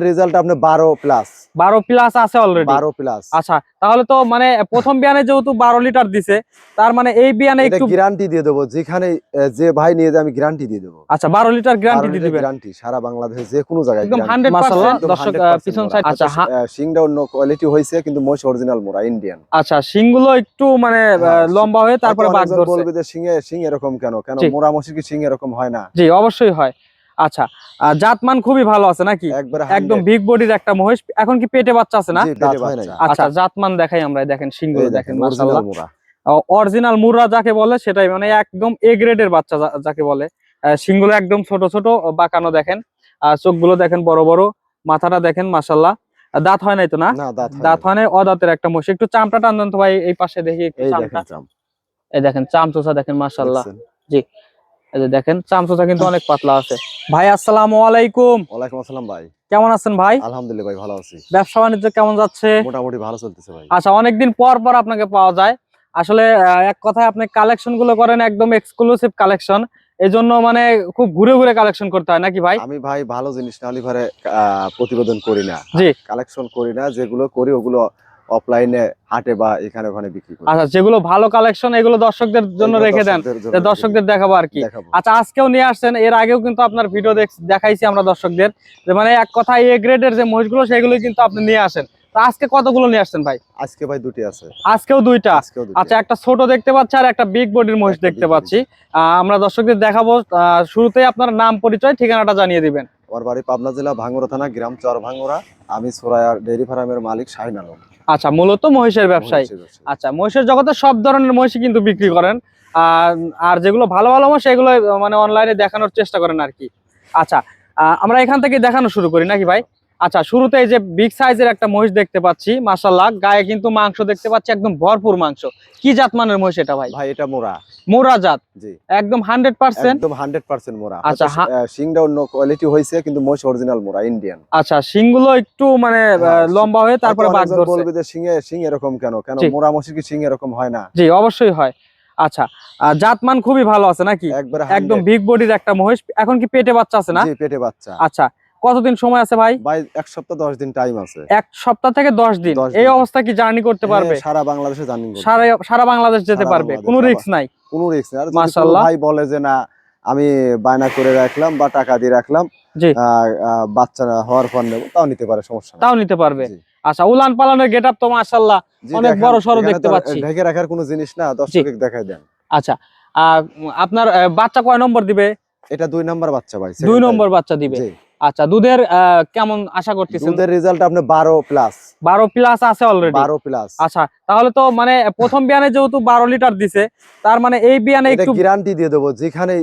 Result আপনি বারো plus বারো প্লাস আছে অলরেডি বারো প্লাস আচ্ছা তাহলে তো মানে প্রথম বিয়ানে যেহেতু বারো লিটার দিছে তার মানে এই বিয়ানে একটু গ্যারান্টি দিয়ে দেবো যেখানে যে ভাই নিয়ে যায় আমি গ্যারান্টি দিয়ে দেবো। আচ্ছা বারো লিটার গ্যারান্টি দিয়ে দিবেন। গ্যারান্টি সারা বাংলাদেশে যে কোনো জায়গায় একদম guarantee। হান্ড্রেড মাশাআল্লাহ, পার্সেন্ট একদম দর্শক 100% আহ, পিছন সাইড আচ্ছা শিংটা অন্য কোয়ালিটি হয়েছে কিন্তু মোষ অরিজিনাল মোড়া ইন্ডিয়ান আচ্ছা শিংগুলো একটু মানে লম্বা হয়ে তারপরে বাঘ ধরছে। বলবে যে শিং এরকম কেন? কেন। মোড়া মশির কি শিং এরকম হয় না? জি অবশ্যই হয়। আচ্ছা জাতমান খুবই ভালো আছে নাকি? একদম বিগ বডির একটা মহিষ। এখন কি পেটে বাচ্চা আছে না? জি, দাঁত হয় আচ্ছা জাতমান দেখাই আমরা দেখেন এই দেখেন মাশাআল্লাহ। অরিজিনাল মুররা যাকে বলে সেটাই মানে একদম এ গ্রেডের বাচ্চা যাকে বলে। শিংগুলো একদম ছোট ছোট বাঁকানো দেখেন। আর চোখগুলো দেখেন বড় বড় মাথাটা দেখেন মাশাল্লাহ দাঁত হয় নাই তো না? দাঁত হয় নাই। অদাঁতের একটা মহিষ। একটু চামটা টান তো ভাই এই পাশে দেখি একটু এই দেখেন চাম। এই দেখেন মাশাল্লাহ দেখছেন? এই যে দেখেন চামচোচা কিন্তু অনেক পাতলা আছে। ভাই আসসালামু আলাইকুম। ওয়ালাইকুম আসসালাম ভাই। কেমন আছেন ভাই? আলহামদুলিল্লাহ ভাই ভালো আছি। ব্যবসা বাণিজ্য কেমন যাচ্ছে? মোটামুটি ভালো চলতেছে ভাই। আচ্ছা অনেকদিন পর পর আপনাকে পাওয়া যায়। আসলে এক কথায় আপনি কালেকশনগুলো করেন একদম এক্সক্লুসিভ কালেকশন এই জন্য মানে খুব ঘুরে ঘুরে কালেকশন করতে হয় নাকি ভাই? আমি ভাই ভালো জিনিস না হলে প্রতিবেদন করি না। জি। কালেকশন করি না যেগুলো করি ওগুলো অফলাইনে হাটে বা এখানে ওখানে বিক্রি করি। আচ্ছা যেগুলো ভালো কালেকশন এগুলো দর্শকদের জন্য রেখে দেন। দর্শকদের দেখাবো আর কি। আচ্ছা আজকেও নিয়ে আসছেন। এর আগেও কিন্তু আপনার ভিডিও দেখাইছি আমরা দর্শকদের। যে মানে এক কথায় এ গ্রেডের যে মহিষগুলো সেগুলো কিন্তু আপনি নিয়ে আসেন। আজকে কতগুলো নিয়ে আসছেন ভাই? আজকে ভাই দুটি আছে। আজকেও দুইটা? আচ্ছা একটা ছোট দেখতে পাচ্ছি আর একটা বিগ বডির মহিষ দেখতে পাচ্ছি। আমরা দর্শকদের দেখাবো। আহ, শুরুতেই আপনার নাম পরিচয় ঠিকানাটা জানিয়ে দিবেন। আমার বাড়ি পাবনা জেলা ভাঙ্গুরা থানা গ্রাম চর ভাঙ্গুরা আমি সোরায়া ডেয়ারি ফার্মের মালিক শাহিন আলম। আচ্ছা মূলত মহিষের ব্যবসায়ী। আচ্ছা মহিষের জগতে সব ধরনের মহিষই কিন্তু বিক্রি করেন। আর আর যেগুলো ভালো ভালো মহিষ এগুলো মানে অনলাইনে দেখানোর চেষ্টা করেন আর কি। আচ্ছা আহ, আমরা এখান থেকে দেখানো শুরু করি নাকি ভাই? আচ্ছা শুরুতে এই যে বিগ সাইজের একটা মহিষ দেখতে পাচ্ছি মাশাল্লাহ গায়ে কিন্তু মাংস দেখতে পাচ্ছি একদম ভরপুর মাংস। কি জাত মানের মহিষ এটা ভাই? ভাই এটা মোরা। মোরা জাত? জি। একদম হান্ড্রেড পার্সেন্ট একদম হান্ড্রেড পার্সেন্ট মোরা। আচ্ছা, হয়তো, শিংটা অন্য কোয়ালিটি হয়েছে কিন্তু মোষ অরিজিনাল মোরা ইন্ডিয়ান আচ্ছা শিংগুলো একটু মানে হ্যাঁ, লম্বা হয়ে তারপরে বাঘ ধরছে। বলবে যে শিঙে শিং এরকম কেন? কেন মোরা মশির কি শিং এরকম হয় না? জি অবশ্যই হয়। আচ্ছা জাতমান খুবই ভালো আছে নাকি? একদম বিগ বডির একটা মহিষ। এখন কি পেটে বাচ্চা আছে না? জি পেটে বাচ্চা। আচ্ছা কতদিন সময় আছে ভাই? ভাই এক সপ্তাহ দশ দিন টাইম আছে। এক সপ্তাহ থেকে দশ দিন। এই অবস্থা কি জার্নি করতে পারবে? হ্যাঁ, সারা বাংলাদেশে জার্নি সারা সারা বাংলাদেশ যেতে পারবে। কোনো সারা- রিস্ক নাই। কোনো রিস্ক নেই। মাশাআল্লাহ। ভাই বলে যে না আমি বায়না করে রাখলাম বা টাকা দিয়ে রাখলাম বাচ্চা হওয়ার পর নেব তাও নিতে পারে সমস্যা তাও নিতে পারবে। আচ্ছা উলান পালানের গেট আপ তো মাশাল্লাহ অনেক বড় এখানে দেখতে পাচ্ছি। ঢেকে রাখার কোনো জিনিস না দর্শক দেখাই দেন। আচ্ছা আপনার বাচ্চা কয় নম্বর দিবে? এটা দুই নম্বর বাচ্চা ভাই দুই নম্বর বাচ্চা দিবে। আচ্ছা দুধের কেমন আশা করতেছেন? দুধের রেজাল্ট আপনি বারো প্লাস বারো প্লাস আছে অলরেডি বারো প্লাস আচ্ছা তাহলে তো মানে প্রথম বিয়ানে যেহেতু বারো লিটার দিছে তার মানে এই বিয়ানে একটু গ্যারান্টি দিয়ে দেবো। যেখানে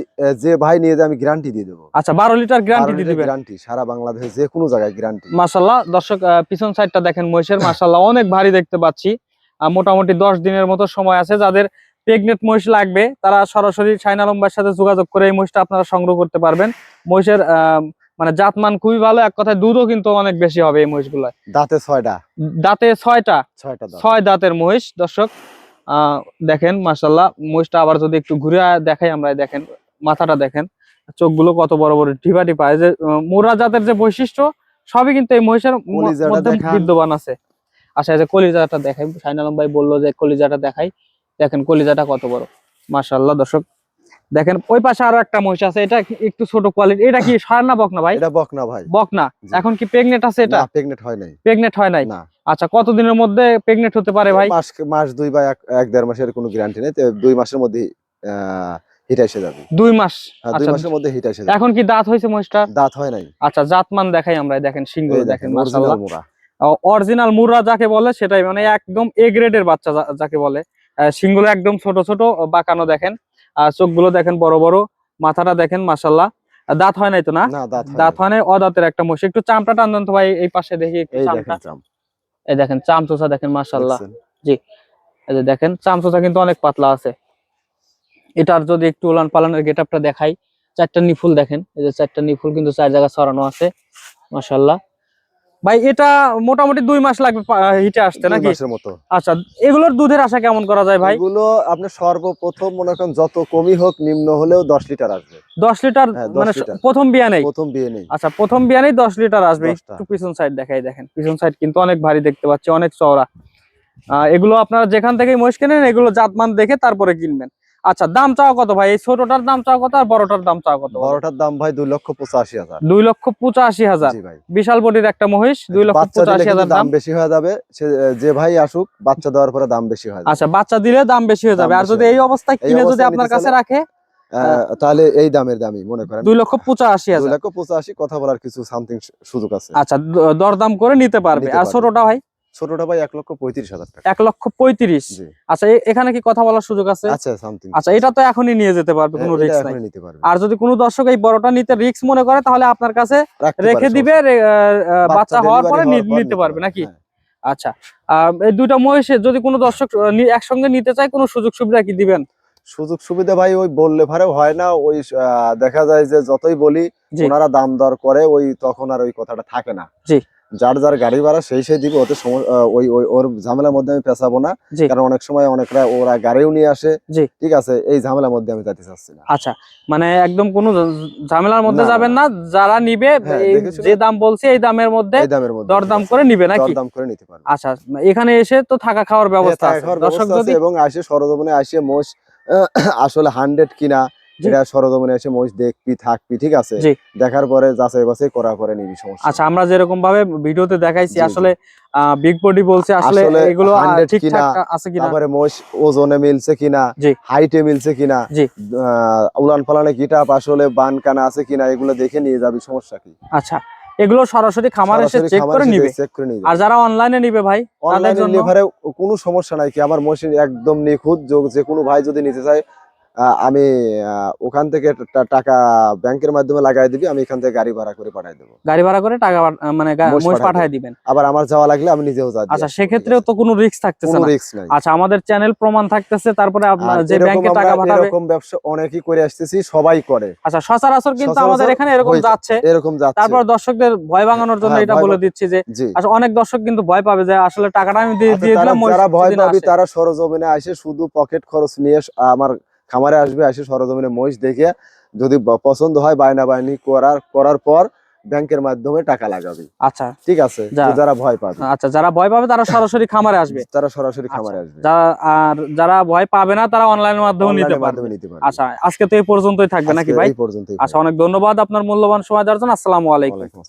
যে ভাই নিয়ে যায় আমি গ্যারান্টি দিয়ে দেবো। আচ্ছা বারো লিটার গ্যারান্টি দিয়ে দিবেন? গ্যারান্টি সারা বাংলাদেশে যে কোনো জায়গায় গ্যারান্টি মাশাল্লাহ দর্শক পিছন সাইডটা দেখেন মহিষের মাশাল্লাহ অনেক ভারী দেখতে পাচ্ছি। মোটামুটি দশ দিনের মতো সময় আছে। যাদের প্রেগনেন্ট মহিষ লাগবে তারা সরাসরি শাইন আলম ভাইয়ের সাথে যোগাযোগ করে এই মহিষটা আপনারা সংগ্রহ করতে পারবেন। মহিষের আহ, মানে জাতমান খুবই ভালো এক কথায় দুধও কিন্তু অনেক বেশি হবে এই মহিষগুলো দাঁতে ছয়টা? দাঁতে ছয়টা? ছয়টা ছয় দাঁতের মহিষ দর্শক দেখেন মাশাল্লাহ মহিষটা আবার যদি একটু ঘুরে দেখাই আমরা দেখেন মাথাটা দেখেন চোখগুলো কত বড় বড় টিপা এই যে মোরা জাতের যে বৈশিষ্ট্য সবই কিন্তু এই মহিষের মধ্যে বিদ্যমান আছে। আচ্ছা এই যে কলিজাটা দেখাই শাইন আলম ভাই বলল যে কলিজাটা দেখাই দেখেন কলিজাটা কত বড় মাশাল্লাহ দর্শক দেখেন ওই পাশে আরও একটা মহিষ আছে এটা একটু ছোট কোয়ালিটি এটা কি সার না বক না ভাই? এটা বকনা ভাই। বকনা? এখন কি প্রেগনেন্ট আছে এটা? না প্রেগনেন্ট হয় নাই। প্রেগনেন্ট হয় নাই? না। আচ্ছা কতদিনের মধ্যে প্রেগনেন্ট হতে পারে ভাই? মাস মাস দুই বা এক এক দেড় মাসের কোনো গ্যারান্টি নেই দুই মাসের মধ্যে হিট এসে যাবে। দুই মাস? হ্যাঁ, দুই আচ্ছা মাসের মধ্যে হিট এসে যাবে। এখন কি দাঁত হয়েছে মহিষটা? দাঁত হয় নাই। আচ্ছা জাতমান দেখাই আমরা দেখেন সিংগুলো দেখেন মাশাআল্লাহ। অরিজিনাল মোরা যাকে বলে সেটাই মানে একদম এ গ্রেডের বাচ্চা যাকে বলে। শিংগুলো একদম ছোট ছোট বাঁকানো দেখেন। আর চোখগুলো দেখেন বড় বড় মাথাটা দেখেন মাশাল্লাহ আহ, দাঁত হয় নাই তো না? দাঁত হয় নাই। অদাঁতের একটা মহিষ। একটু চামটা টান তো ভাই এই পাশে দেখি এই দেখেন চাম। এই দেখেন মাশাল্লাহ দেখছেন? এই যে দেখেন চামচোচা কিন্তু অনেক পাতলা আছে। এটার যদি একটু উলান পালানের গেট আপটা দেখাই চারটা নিফুল দেখেন। এই যে চারটা নিফুল কিন্তু চার জায়গা ছড়ানো আছে মাশাল্লাহ ভাই এটা মোটামুটি দুই মাস লাগবে হিটে আসতে নাকি? মাসের মতো। আচ্ছা এগুলোর দুধের আশা কেমন করা যায় ভাই? এগুলো আপনার সর্বপ্রথম মনে করেন যত কমই হোক নিম্ন হলেও দশ লিটার আসবে। দশ লিটার হ্যাঁ, 10 মানে প্রথম বিয়া নেই? প্রথম বিয়ে নেই। আচ্ছা প্রথম বিয়ানেই দশ লিটার আসবে। একটু পিছন সাইড দেখাই দেখেন। পিছন সাইড কিন্তু অনেক ভারী দেখতে পাচ্ছি অনেক চওড়া। এগুলো আপনারা যেখান থেকে মহিষ কেনেন এগুলো জাতমান দেখে তারপরে কিনবেন। আচ্ছা দাম চাও কত ভাই? এই ছোটটার দাম চাও কত আর বড়টার দাম চাও কত? বড়টার দাম ভাই দুই লক্ষ পঁচাশি হাজার। দুই লক্ষ পঁচাশি হাজার। ভাই। বিশাল বডির একটা মহিষ দুই লক্ষ পঁচাশি হাজার দাম বেশি হয়ে যাবে। যে ভাই আসুক বাচ্চা দেওয়ার পরে দাম বেশি হয় আচ্ছা বাচ্চা দিলে দাম বেশি হয়ে যাবে। আর যদি এই অবস্থায় কিনে যদি আপনার কাছে রাখে তাহলে এই দামের দামই মনে করেন। দুই লক্ষ পঁচাশি দুই লক্ষ পঁচাশি কথা বলার কিছু সামথিং সুযোগ আছে। আচ্ছা দরদাম করে নিতে পারবে। আর ছোটটা ভাই? ছোটটা ভাই এক লক্ষ পঁয়ত্রিশ হাজার টাকা। এক লক্ষ পঁয়ত্রিশ? আচ্ছা এখানে কি কথা বলার সুযোগ আছে? আচ্ছা সামথিং আচ্ছা এটা তো এখনই নিয়ে যেতে পারবে কোনো নাই। নিতে পারবে। আর যদি কোনো দর্শক এই বড়টা নিতে রিস্ক মনে করে তাহলে আপনার কাছে রেখে দিবে বাচ্চা হওয়ার পরে নিতে পারবে নাকি? হ্যাঁ। আচ্ছা এই দুইটা মহিষে যদি কোনো দর্শক একসঙ্গে নিতে চায় কোনো সুযোগ সুবিধা কি দিবেন? সুযোগ সুবিধা ভাই ওই বললে ভারে হয় না ওই দেখা যায় যে যতই বলি। ওনারা দাম দর করে ওই তখন আর ওই কথাটা থাকে না। জি। যার যার গাড়ি ভাড়া সেই সেই দিবে ওতে ওই ওই ওর ঝামেলার মধ্যে আমি পেঁচাবো না। কারণ অনেক সময় অনেকরা ওরা গাড়িও নিয়ে আসে। ঠিক আছে এই ঝামেলার মধ্যে আমি যেতে চাচ্ছি না। আচ্ছা মানে একদম কোনো ঝামেলার মধ্যে যাবেন না যারা নিবে হ্যাঁ, যে দাম বলছে এই দামের মধ্যে দরদাম করে নিবে নাকি? দরদাম করে নিতে পারবে। আচ্ছা এখানে এসে তো থাকা খাওয়ার ব্যবস্থা হ্যাঁ, আছে। দর্শক যদি এবং আসে সরজমিনে আসে মোষ আসলে হান্ড্রেড কিনা। এটা সরজমিনে এসে মোষ দেখবি থাকবি ঠিক আছে? দেখার পরে যাচাই বাছাই করার পরে নিবি সমস্যা আচ্ছা আমরা যেরকম ভাবে ভিডিওতে দেখাইছি। আসলে বিগ বডি বলছে আসলে এগুলো আহ, 100 ঠিকঠাক আছে কিনা? তারপরে মোষ ওজনে মিলছে কিনা হাইটে মিলছে কিনা। উলান পালানে গিটাপ আসলে বান কানা আছে কিনা এগুলো দেখে নিয়ে যাবি সমস্যা কি? আচ্ছা এগুলো সরাসরি খামার এসে চেক করে নিবে? আর যারা অনলাইনে নিবে ভাই অনলাইনে জন্য- লিভারে কোনো সমস্যা নাই কি আমার মেশিন একদম নিখুঁত যোগ যে কোনো ভাই যদি নিতে চায় আমি ওখান থেকে টাকা ব্যাংকের মাধ্যমে লাগাই দিবি আমি এখান থেকে গাড়ি ভাড়া করে পাঠাই দেবো। গাড়ি ভাড়া করে টাকা মানে পাঠায় দিবেন। আবার আমার যাওয়া লাগলে আমি নিজেও যাই। আচ্ছা সেক্ষেত্রেও তো কোনো রিস্ক থাকতেছে না। রিস্ক নাই। আচ্ছা আমাদের চ্যানেল প্রমাণ থাকতেছে তারপরে যে ব্যাংকে টাকা পাঠাবে। এরকম ব্যবসা অনেকই করে আসতেছি সবাই করে। আচ্ছা সচরাচর কিন্তু আমাদের এখানে এরকম যাচ্ছে। এরকম যাচ্ছে। তারপর দর্শকদের ভয় ভাঙানোর জন্য হ্যাঁ, এটা বলে দিচ্ছি যে আচ্ছা অনেক দর্শক কিন্তু ভয় পাবে যে আসলে টাকাটা আমি দিয়ে আচ্ছা, দিলাম যারা ভয় পাবি। তারা সরজমিনে আসে শুধু পকেট খরচ নিয়ে আমার খামারে আসবে আসে সরজমিনে মহিষ দেখে যদি পছন্দ হয় বায়না বায়নি করার করার পর ব্যাংকের মাধ্যমে টাকা লাগাবে। আচ্ছা। ঠিক আছে? যারা ভয় পাবে। আচ্ছা যারা ভয় পাবে তারা সরাসরি খামারে আসবে। তারা সরাসরি খামারে আসবে। যারা আর যারা ভয় পাবে না তারা অনলাইনের মাধ্যমে নিতে পারবে। আচ্ছা আজকে তো এই পর্যন্তই থাকবে নাকি ভাই? এই পর্যন্তই আচ্ছা অনেক ধন্যবাদ আপনার মূল্যবান সময় দেওয়ার জন্য। আসসালামু আলাইকুম।